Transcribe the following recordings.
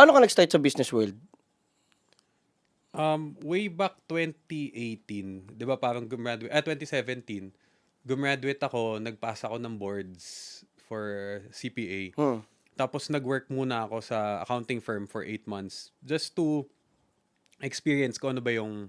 Paano ka nag-start sa business world? Um, way back 2018, 'di ba parang gumraduate, ah 2017, gumraduate ako, nagpasa ako ng boards for CPA. Hmm. Tapos nag-work muna ako sa accounting firm for 8 months just to experience ko ano ba yung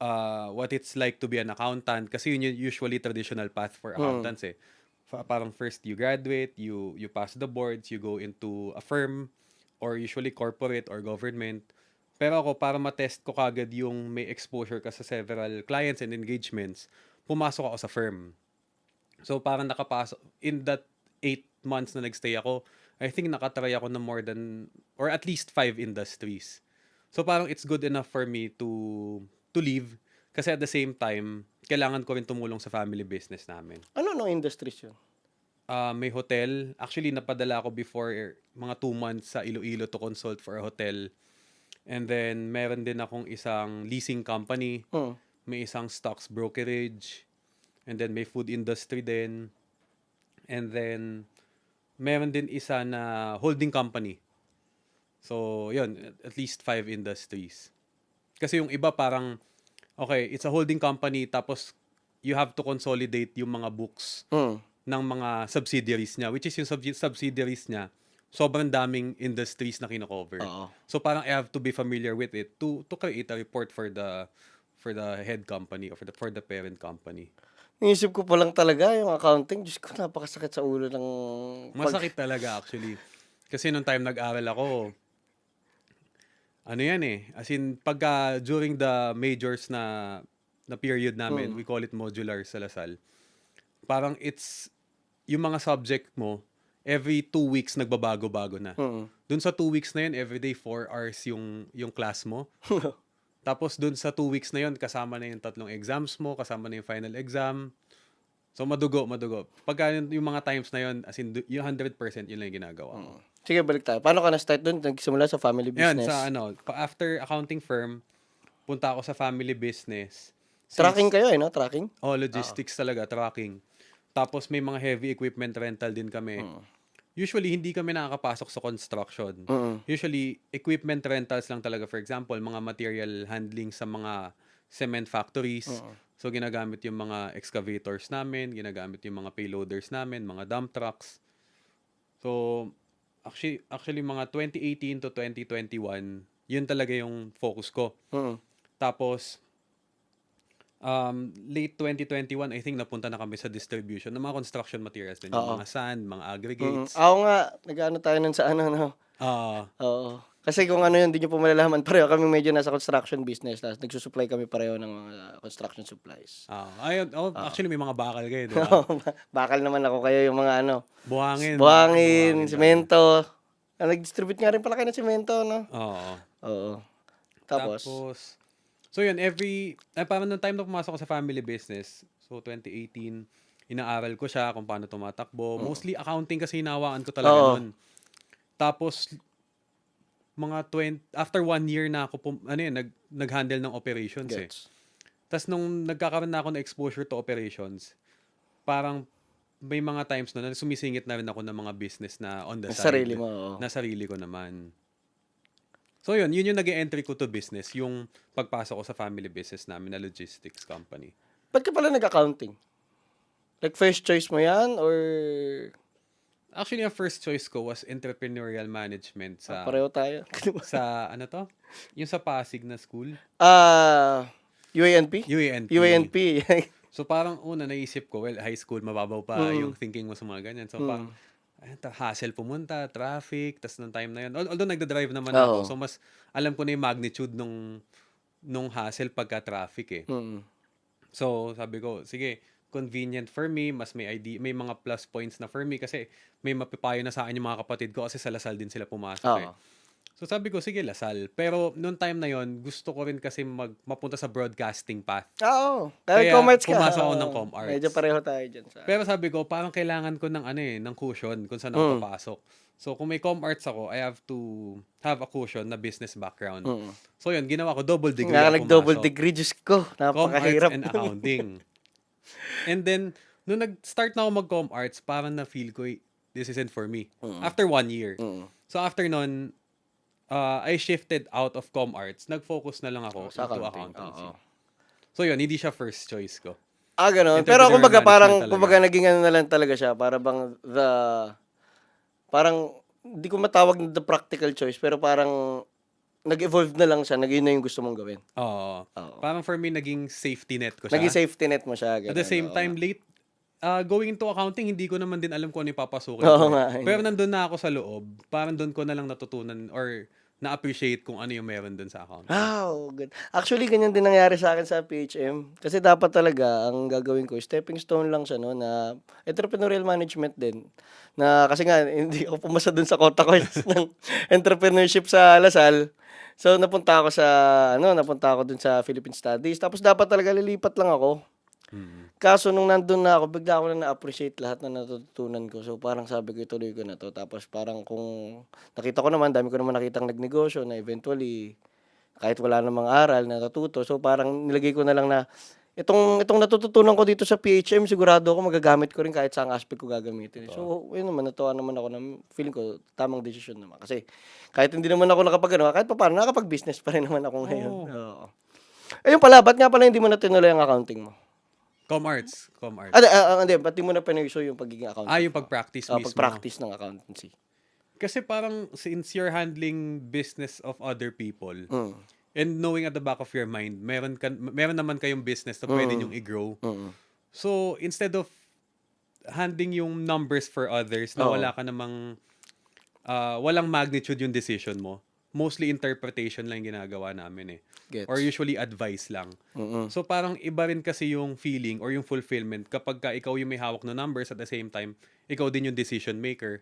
uh, what it's like to be an accountant kasi yun yung usually traditional path for accountants eh. Fa- Parang first you graduate, you you pass the boards, you go into a firm or usually corporate or government. Pero ako para ma-test ko kagad yung may exposure ka sa several clients and engagements, pumasok ako sa firm. So parang nakapasok in that eight months na nagstay ako, I think nakatry ako ng more than or at least five industries. So parang it's good enough for me to to leave kasi at the same time kailangan ko rin tumulong sa family business namin. Ano no industries yun? Ah, may hotel. Actually, napadala ako before mga two months sa Iloilo to consult for a hotel. And then, meron din akong isang leasing company. Hmm. May isang stocks brokerage. And then, may food industry din. And then, meron din isa na holding company. So, yun, at least five industries. Kasi yung iba parang, okay, it's a holding company, tapos you have to consolidate yung mga books Hmm. Ng mga subsidiaries niya, which is yung sub- subsidiaries niya, sobrang daming industries na kino-cover. Oo. So parang I have to be familiar with it to to create a report for the for the head company or for the for the parent company. Inisip ko pa lang talaga yung accounting. Diyos ko, napakasakit sa ulo ng... pag- Masakit talaga actually. Kasi nung time nag-aral ako, ano yan eh, as in pagka during the majors na na period namin, we call it modular sa Lasal. Parang it's yung mga subject mo, every two weeks nagbabago-bago na. Hmm. Dun sa two weeks na yun, everyday four hours yung, yung class mo. Tapos dun sa two weeks na yun, kasama na yung tatlong exams mo, kasama na yung final exam. So madugo, madugo. Pagka yun- yung mga times na yun, as in, yung 100% yun lang yung ginagawa ko. Sige, balik tayo. Paano ka na-start doon? Nagsimula sa family Yan, business? sa ano, after accounting firm, punta ako sa family business. Since- Tracking kayo eh, no? Tracking? Oh, logistics talaga, tracking. Tapos may mga heavy equipment rental din kami. Usually, hindi kami nakakapasok sa construction. Mm. Usually, equipment rentals lang talaga. For example, mga material handling sa mga cement factories. So, ginagamit yung mga excavators namin, ginagamit yung mga payloaders namin, mga dump trucks. So, actually, actually mga 2018 to 2021, yun talaga yung focus ko. Mm. Tapos, um, late 2021, I think napunta na kami sa distribution ng mga construction materials din. Yung Oo. mga sand, mga Mm. aggregates. Ako nga, nag-ano tayo nun sa ano, no? Ah, Oo. Kasi kung ano yun, hindi nyo po malalaman. Pareho kami medyo nasa construction business. Tapos nagsusupply kami pareho ng mga construction supplies. ah, ayun, oh, actually may mga bakal kayo, di ba? Bakal naman ako kayo yung mga ano. Buhangin. Buhangin, semento. Ah, nag-distribute nga rin pala kayo ng semento, no? Oo. Oo. Tapos, so yun, every, eh, parang nung time na pumasok ko sa family business, so 2018, inaaral ko siya kung paano tumatakbo. Mostly accounting kasi hinawaan ko talaga Oo. nun. Tapos, mga 20, after one year na ako, pum- ano yun, nag, nag-handle ng operations eh. gets. Tapos nung nagkakaroon na ako ng exposure to operations, parang may mga times na, na sumisingit na rin ako ng mga business na on the Ang side. sarili mo, oo. Na sarili ko naman. So yun, yun yung nag entry ko to business, yung pagpasok ko sa family business namin na logistics company. Ba't ka pala nag-accounting? Like first choice mo yan or Actually, ang first choice ko was entrepreneurial management sa pareho tayo? sa ano to? Yung sa Pasig na school, Ah, UANP? UANP. UANP. So parang una naisip ko, well, high school mababaw pa Mm. yung thinking mo sa mga ganyan. So parang ayun, ta- hassle pumunta, traffic, tas nung time na yun. al- Although nagda-drive naman Oo. ako, so mas alam ko na yung magnitude nung nung hassle pagka traffic eh. mm. So sabi ko, sige, convenient for me, mas may ID, may mga plus points na for me kasi may mapipayo na sa akin yung mga kapatid ko kasi sa Lasal din sila pumasok eh. Oo. So sabi ko, sige, Lasal. Pero nung time na yon gusto ko rin kasi mag, mapunta sa broadcasting path. Oo. Kaya, Kaya com-arts ka. pumasok ako ng Oo. com-arts. Medyo pareho tayo dyan. Sa... Pero sabi ko, parang kailangan ko ng ano eh, ng cushion kung saan Mm. ako papasok. So kung may com arts ako, I have to have a cushion na business background. Mm. So yun, ginawa ko double degree. Nga nag-double degree, Diyos ko. Com Napakahirap. arts and accounting. and then, nung nag-start na ako mag-com arts, parang na-feel ko, this isn't for me. After one year. Mm. So after nun, uh, I shifted out of com arts. Nag-focus na lang ako Sa into accounting. accountancy. Oo. So yun, hindi siya first choice ko. Ah, ganun. Pero kumbaga parang talaga. kumbaga naging ano na lang talaga siya, para bang the parang hindi ko matawag na the practical choice, pero parang nag-evolve na lang siya, naging na yung gusto mong gawin. Oo. Oo. Parang for me, naging safety net ko siya. Naging safety net mo siya. At the ganun, same oo. time, late, uh, going into accounting, hindi ko naman din alam kung ano yung papasukin Oo ko. eh. nga, eh. Pero nandun na ako sa loob, parang doon ko na lang natutunan or na-appreciate kung ano yung meron dun sa accounting. Wow, good. Actually, ganyan din nangyari sa akin sa PHM. Kasi dapat talaga, ang gagawin ko, stepping stone lang siya, no, na entrepreneurial management din. Na, kasi nga, hindi ako pumasa dun sa quota ko ng entrepreneurship sa Lasal. So, napunta ako sa, ano, napunta ako dun sa Philippine Studies. Tapos, dapat talaga lilipat lang ako. Mm. Kaso, nung nandun na ako, bigla ko na na-appreciate lahat na natutunan ko. So, parang sabi ko, ituloy ko na to. Tapos, parang kung nakita ko naman, dami ko naman nakitang nagnegosyo na eventually, kahit wala namang aral, natututo. So, parang nilagay ko na lang na, itong, itong natututunan ko dito sa PHM, sigurado ako magagamit ko rin kahit saang aspect ko gagamitin. So, yun naman, natuwa naman ako na feeling ko, tamang decision naman. Kasi, kahit hindi naman ako nakapag, ano, kahit pa paano, nakapag-business pa rin naman ako ngayon. Oo. Ayun pala, ba't nga pala hindi mo na tinuloy ang accounting mo? Com arts. Com arts. Ah, ah, ah, hindi, ba't di mo na pinurso yung pagiging accountant? Ah, yung pag-practice Ah, mismo. pag-practice ng accountancy. Kasi parang since you're handling business of other people, Mm. and knowing at the back of your mind, meron, ka, meron naman kayong business na pwede Mm. nyong i-grow. Mm. So, instead of handling yung numbers for others na Oo. wala ka namang, ah, walang magnitude yung decision mo, mostly interpretation lang yung ginagawa namin eh. Gets. Or usually advice lang. Mm-mm. So parang iba rin kasi yung feeling or yung fulfillment kapag ka ikaw yung may hawak na numbers at the same time, ikaw din yung decision maker.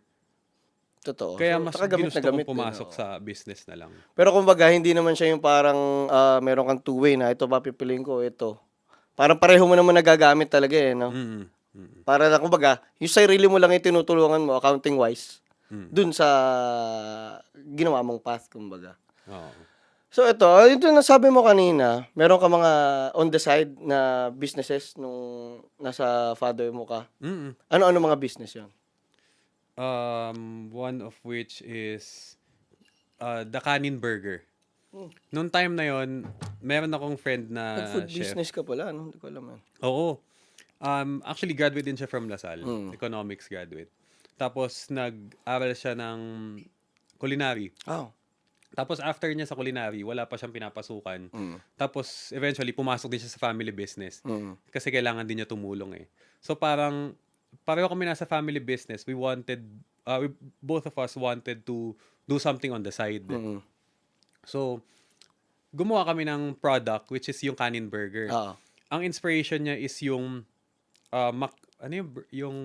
Totoo. Kaya So, mas tsaka gamit ginusto gamit din, pumasok oo. sa business na lang. Pero kumbaga, hindi naman siya yung parang ah, meron kang two-way na ito ba pipiliin ko, ito. Parang pareho mo naman nagagamit talaga eh, no? Mm. Mm. Para na kumbaga, yung sarili mo lang yung tinutulungan mo accounting-wise Mm. dun sa ginawa mong path, kumbaga. Oo. So ito, ito na sabi mo kanina, meron ka mga on the side na businesses nung nasa father mo ka. Mm. Ano-ano mga business yon? Um, one of which is uh, the Kanin Burger. Hmm. Noong time na yon, meron akong friend na Nag-food chef. business ka pala, no? Hindi ko alam yan. Oo. Um, actually, graduate din siya from Lasal. Mm. Economics graduate. Tapos, nag-aral siya ng culinary. Oh. Tapos, after niya sa culinary, wala pa siyang pinapasukan. Mm. Tapos, eventually, pumasok din siya sa family business. Mm. Kasi kailangan din niya tumulong eh. So, parang, pareho kami nasa family business. We wanted, uh, we, both of us wanted to do something on the side. Mm. So, gumawa kami ng product, which is yung kanin burger. Oo. Ang inspiration niya is yung uh, mac, ano yung, yung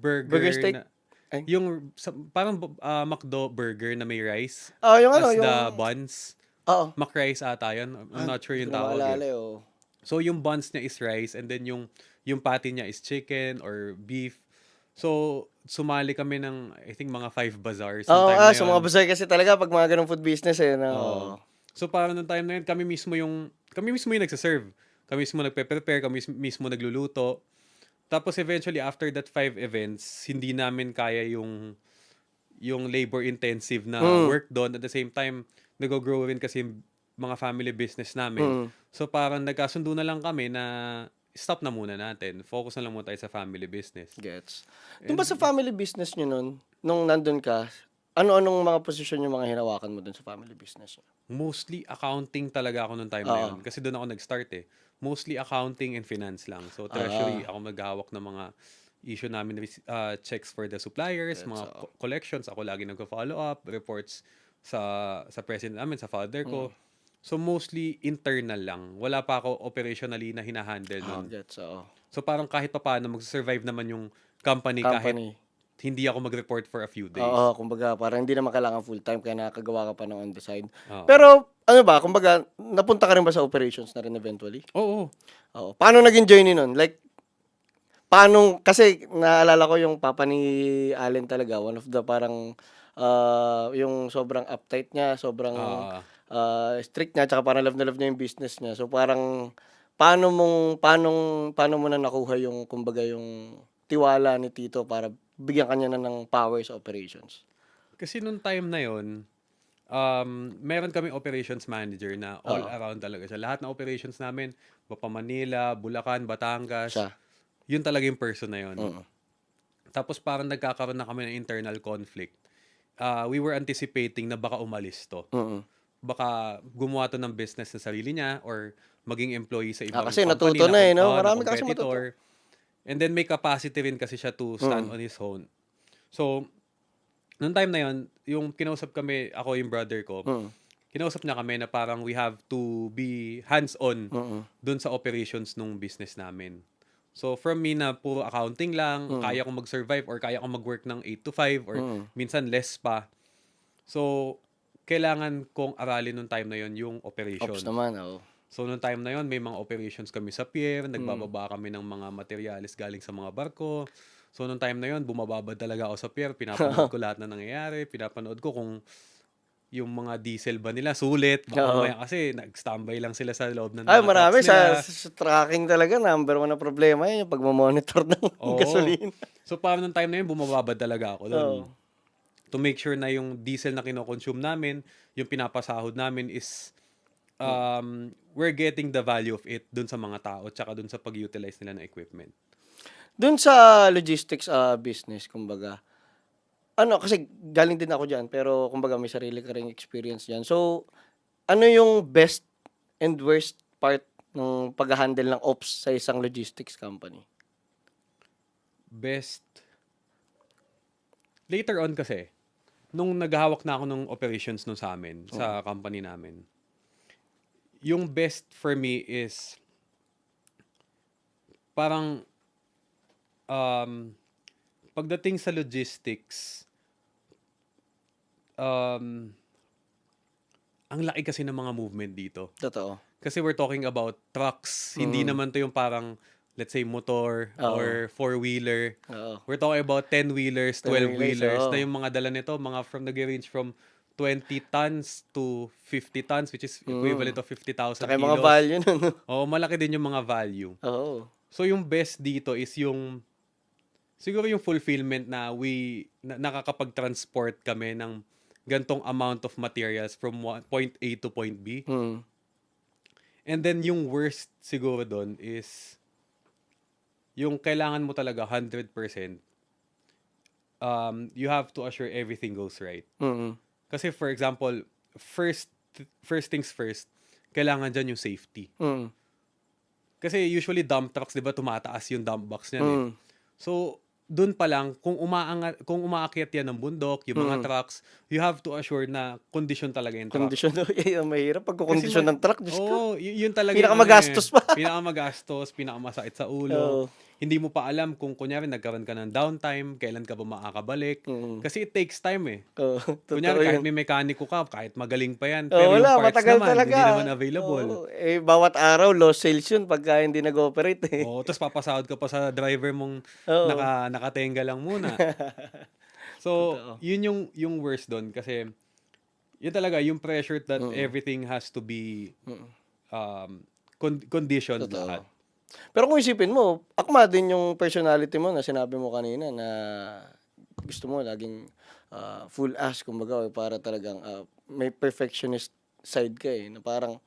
burger, Burger steak? na, Ay. yung sa- parang uh, McDo burger na may rice Ah, yung ano, as yung... the buns. Oo. McRice ata yun. I'm not sure yung tawag maalala eh. eh, oo. So yung buns niya is rice and then yung yung patty niya is chicken or beef. So sumali kami ng I think mga five bazaars. nung Oo, time ah, na yun. mga bazaar kasi talaga pag mga ganung food business eh. No? Oo. So parang nung time na yun, kami mismo yung kami mismo yung nagse-serve. Kami mismo nagpe-prepare, kami mis- mismo nagluluto. Tapos eventually after that five events, hindi namin kaya yung yung labor intensive na Mm. work doon at the same time nag-grow rin kasi mga family business namin. Mm. So parang nagkasundo na lang kami na stop na muna natin. Focus na lang muna tayo sa family business. Gets. Doon ba sa family business nyo nun, nung nandun ka, ano-anong mga posisyon yung mga hinawakan mo dun sa family business? Mostly accounting talaga ako nung time na Oo. yun. Kasi doon ako nag-start eh. Mostly accounting and finance lang. So treasury, ako maghahawak ng mga issue namin uh, checks for the suppliers, mga co- collections. Ako lagi nagko-follow up, reports sa sa president namin, sa father ko. Mm. So mostly internal lang. Wala pa ako operationally na hinahandle Ah, nun. gets, oo. So parang kahit pa paano mag-survive naman yung company, kahit Company. Hindi ako mag-report for a few days. Oo, kumbaga, parang hindi naman kailangan full-time kaya nakakagawa ka pa ng on the side. Oo. Pero, ano ba, kumbaga, napunta ka rin ba sa operations na rin eventually? Oo. Oo. Paano naging journey nun? Like, paano, kasi naalala ko yung papa ni Allen talaga, one of the parang, ah, yung sobrang uptight niya, sobrang Ah. ah, strict niya, tsaka parang love na love niya yung business niya. So parang, paano mong, paano, paano mo na nakuha yung, kumbaga yung tiwala ni Tito para bigyan kanya na ng power sa operations? Kasi nung time na yon, um, meron kaming operations manager na all Oo. around talaga siya. Lahat ng operations namin, Mapa Manila, Bulacan, Batangas, Siya. yun talaga yung person na yun. Mm. Tapos parang nagkakaroon na kami ng internal conflict. Ah, we were anticipating na baka umalis to. Mm. Baka gumawa to ng business sa sarili niya or maging employee sa ibang Ah, kasi company natuto na eh, no? oo, Marami ka kasi competitor. And then may capacity rin kasi siya to stand Mm. on his own. So, noong time na yon yung kinausap kami, ako yung brother ko, Mm. kinausap niya kami na parang we have to be hands-on Mm. dun sa operations nung business namin. So, from me na puro accounting lang, Mm. kaya kong mag-survive or kaya kong mag-work ng 8 to 5 or Mm. minsan less pa. So, kailangan kong aralin nung time na yon yung operation. Ops naman, oo. So, nung time na yon may mga operations kami sa pier, nagbababa kami ng mga materials galing sa mga barko. So, nung time na yon bumababa talaga ako sa pier, pinapanood ko lahat na nangyayari, pinapanood ko kung yung mga diesel ba nila sulit. Baka Oo. mamaya kasi nag-standby lang sila sa loob ng Ay, mga marami trucks sa, nila. sa tracking talaga. Number one na problema yun, yung pagmamonitor ng Oo. gasolina. So, parang nung time na yun, bumababa talaga ako doon. Oo. To make sure na yung diesel na kinokonsume namin, yung pinapasahod namin is um, we're getting the value of it dun sa mga tao tsaka dun sa pag-utilize nila ng equipment. Doon sa logistics ah, business, kumbaga, ano, kasi galing din ako dyan, pero kumbaga may sarili ka ring experience dyan. So, ano yung best and worst part ng pag-handle ng ops sa isang logistics company? Best. Later on kasi, nung naghahawak na ako ng operations nung sa amin, sa company namin, yung best for me is parang um, pagdating sa logistics, um, ang laki kasi ng mga movement dito. Totoo. Kasi we're talking about trucks. Hindi naman to yung parang, let's say, motor Oo. or four-wheeler. Oo. We're talking about 10-wheelers, 10-wheelers, 12-wheelers, oo. na yung mga dala nito, mga from nag-range from 20 tons to 50 tons, which is equivalent of 50,000 Mm. Saka mga kilos. value nun. Oo, malaki din yung mga value. Oo. So, yung best dito is yung, siguro yung fulfillment na we, na, nakakapag-transport kami ng gantong amount of materials from one, point A to point B. Hmm. And then yung worst siguro doon is yung kailangan mo talaga 100% um, you have to assure everything goes right. Mm. Kasi for example, first first things first, kailangan dyan yung safety. Mm. Kasi usually dump trucks, 'di ba, tumataas yung dump box niyan eh. Mm. So, doon pa lang kung umaangat kung umaakyat yan ng bundok, yung mga Mm. trucks, you have to assure na condition talaga yung truck. Kondisyon, yun, mahirap pag kondisyon ma- ng truck. Oo, y- yun talaga Pinakamagastos ano eh. pa. Pinakamagastos, pinakamasakit sa ulo. Oo. Hindi mo pa alam kung kunyari nagkaroon ka ng downtime, kailan ka ba makakabalik. Mm. Kasi it takes time eh. Oo, Kunyari kahit may mekaniko ka, kahit magaling pa yan, Oh, pero yung wala, parts matagal naman, talaga. hindi naman available. Oo, eh, bawat araw, low sales yun pagka hindi nag-operate eh. Oo, tapos papasahod ka pa sa driver mong Oo. naka, nakatenga lang muna. so, Totoo. yun yung, yung worst doon kasi yun talaga, yung pressure that Mm. everything has to be um, con- conditioned Totoo. lahat. Pero kung isipin mo, akma din yung personality mo na sinabi mo kanina na gusto mo laging ah, full ass, kumbaga, or para talagang ah, may perfectionist side ka eh, na parang,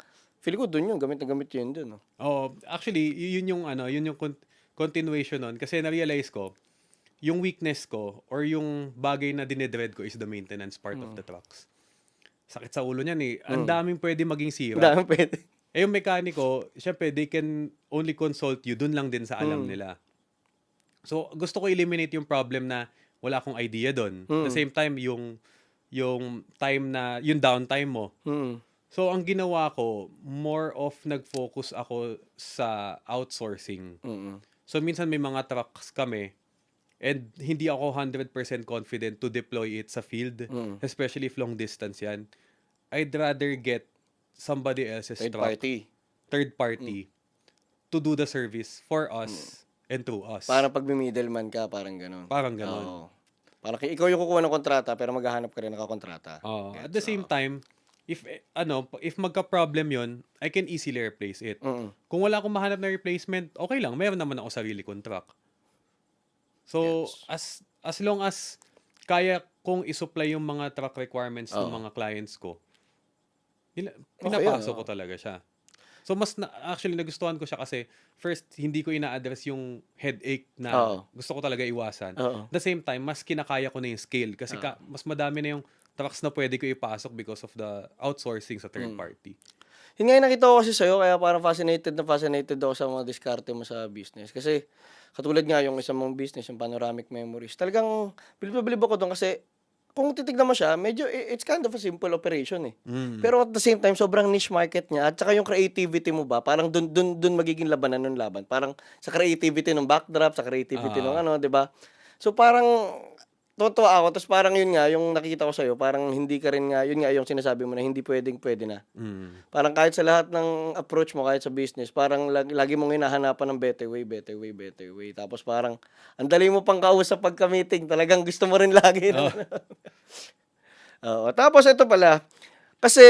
feel ko dun yun, gamit na gamit yun dun. No? Oh, actually, yun yung ano, yun yung con- continuation nun kasi na-realize ko yung weakness ko or yung bagay na dinedread ko is the maintenance part of Mm. the trucks. Sakit sa ulo niyan eh. Ang daming pwede maging Ang sira. dami pwede. Eh yung mekaniko, syempre they can only consult you dun lang din sa alam Mm. nila. So gusto ko eliminate yung problem na wala akong idea doon. At the Mm. same time yung yung time na yung downtime mo. Mm. So ang ginawa ko, more of nag-focus ako sa outsourcing. Mm. So minsan may mga trucks kami and hindi ako 100% confident to deploy it sa field, Mm. especially if long distance yan. I'd rather get somebody else's Third truck, party. third party, to do the service for us and through us. Parang pag middleman ka, parang ganun. Parang ganon. Oo. Parang ki- ikaw yung kukuha ng kontrata, pero maghahanap ka rin ng kakontrata. Oo. at the same time, if eh, ano, if magka-problem 'yon, I can easily replace it. Mm. Kung wala akong mahanap na replacement, okay lang. Meron naman ako sarili kong truck. So, Gets. as as long as kaya kong isupply yung mga truck requirements ng Oo. mga clients ko, nila, pinapasok yun, ko talaga siya. So mas na, actually nagustuhan ko siya kasi first hindi ko ina-address yung headache na Oo. gusto ko talaga iwasan. Oo. At the same time, mas kinakaya ko na yung scale kasi ka, mas madami na yung trucks na pwede ko ipasok because of the outsourcing sa Mm. third party. Yun nga yung nakita ko kasi sa'yo, kaya parang fascinated na fascinated ako sa mga diskarte mo sa business. Kasi, katulad nga yung isang mong business, yung panoramic memories, talagang, bilib na bilib ako doon kasi, kung titignan mo siya, medyo, it's kind of a simple operation eh. Mm. Pero at the same time, sobrang niche market niya. At saka yung creativity mo ba, parang dun, dun, dun magiging labanan ng laban. Parang sa creativity ng backdrop, sa creativity ng Ah. ano, di ba? So parang, totoo ako. Tapos parang yun nga, yung nakikita ko sa'yo, parang hindi ka rin nga, yun nga yung sinasabi mo na hindi pwedeng pwede na. Mm. Parang kahit sa lahat ng approach mo, kahit sa business, parang lagi, lagi mong hinahanapan ng better way, better way, better way. Tapos parang, ang dali mo pang kausap pagka-meeting. Talagang gusto mo rin lagi. Oh. Oo. Tapos ito pala, kasi